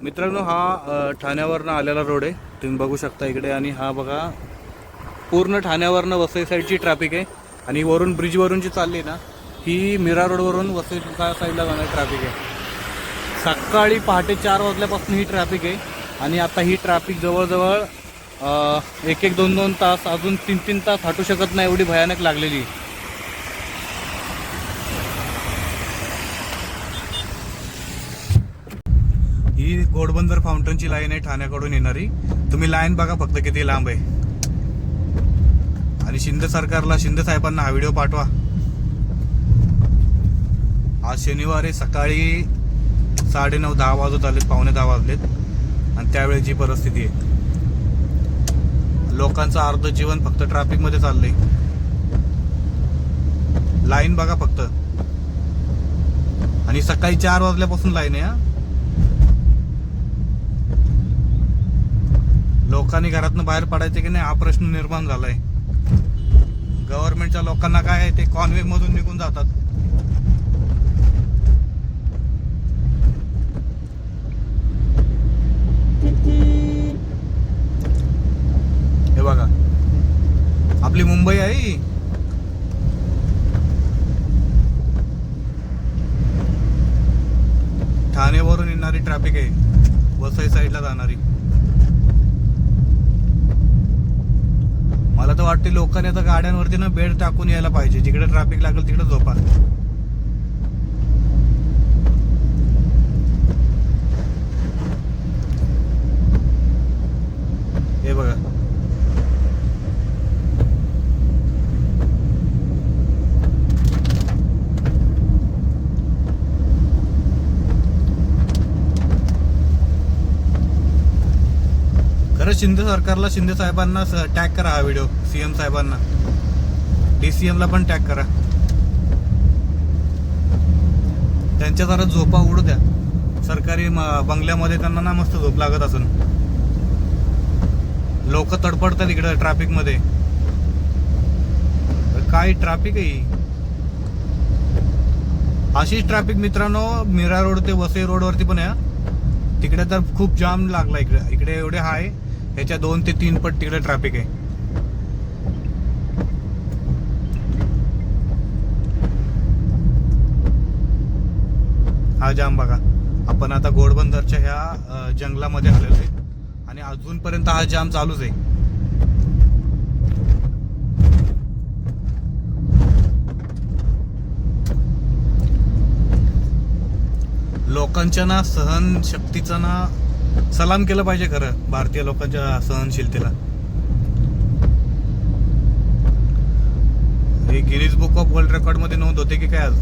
मित्रांनो हा ठाण्यावरनं आलेला रोड आहे. तुम्ही बघू शकता इकडे. आणि हा बघा पूर्ण ठाण्यावरनं वसई साईडची ट्रॅफिक आहे. आणि वरून ब्रिजवरून जी चालली ना ही मीरा रोडवरून वसई साईडला जाणारी ट्रॅफिक आहे. सकाळी पहाटे चार वाजल्यापासून ही ट्रॅफिक आहे. आणि आता ही ट्रॅफिक जवळजवळ एक एक दोन दोन तास अजून तीन तीन तास हटू शकत नाही एवढी भयानक लागलेली ही घोडबंदर फाउंटनची लाईन आहे ठाण्याकडून येणारी. तुम्ही लाईन बघा फक्त किती लांब आहे. आणि शिंदे सरकारला शिंदे साहेबांना हा व्हिडिओ पाठवा. आज शनिवारी सकाळी साडेनऊ दहा वाजत आलेत पावणे दहा वाजलेत. आणि त्यावेळेची परिस्थिती आहे. लोकांचं अर्ध जीवन फक्त ट्रॅफिकमध्ये चाललंय. लाईन बघा फक्त. आणि सकाळी चार वाजल्यापासून लाईन आहे लोकांनी घरातून बाहेर पडायचे की नाही हा प्रश्न निर्माण झालाय. गव्हर्नमेंटच्या लोकांना काय आहे ते कॉन्वे मधून निघून जातात. हे बघा. आपली मुंबई आहे ठाणेवरून येणारी ट्रॅफिक आहे. वसई साईडला जाणारी. आता तर वाटते लोकांनी आता गाड्यांवरती ना बेड टाकून यायला पाहिजे. जिकडे ट्रॅफिक लागेल तिकडे झोपा हे बघा खरं शिंदे सरकारला शिंदे साहेबांना टॅग करा हा व्हिडिओ सीएम साहेबांना. डीसीएम ला पण टॅग करा. त्यांच्या जरा झोपा उडू द्या. सरकारी बंगल्यामध्ये त्यांना ना मस्त झोप लागत असून. लोक तडपडतात इकडे ट्रॅफिकमध्ये काय ट्रॅफिक आहे अशीच ट्रॅफिक मित्रांनो मीरा रोड ते वसई रोडवरती पण आहे तिकडे तर खूप जाम लागला इकडे. इकडे एवढे हाय. ह्याच्या दोन ते तीन पट तिकडे ट्रॅफिक आहे. हा जाम बघा. आपण आता घोडबंदरच्या ह्या जंगलामध्ये आलेलो आहे. आणि अजूनपर्यंत हा जाम चालूच आहे. लोकांच्या ना सहन शक्तीचा ना सलाम केलं पाहिजे खरं भारतीय लोकांच्या सहनशीलतेला. हे गिनीज बुक ऑफ वर्ल्ड रेकॉर्डमध्ये नोंद होते की काय आज?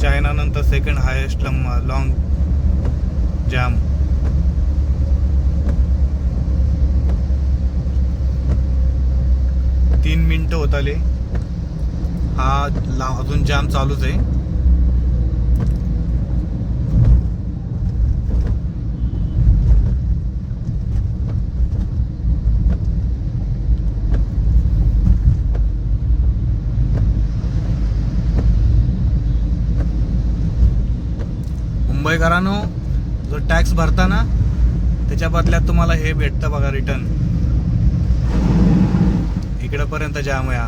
चायना नंतर सेकंड हायेस्ट लॉंग जॅम तीन मिनिटं होत आले. हा ला- अजून जाम चालूच आहे. मुंबईकरांनो जो टॅक्स भरता ना त्याच्या बदल्यात तुम्हाला हे भेटतं बघा रिटर्न इकडंपर्यंत जाम आहे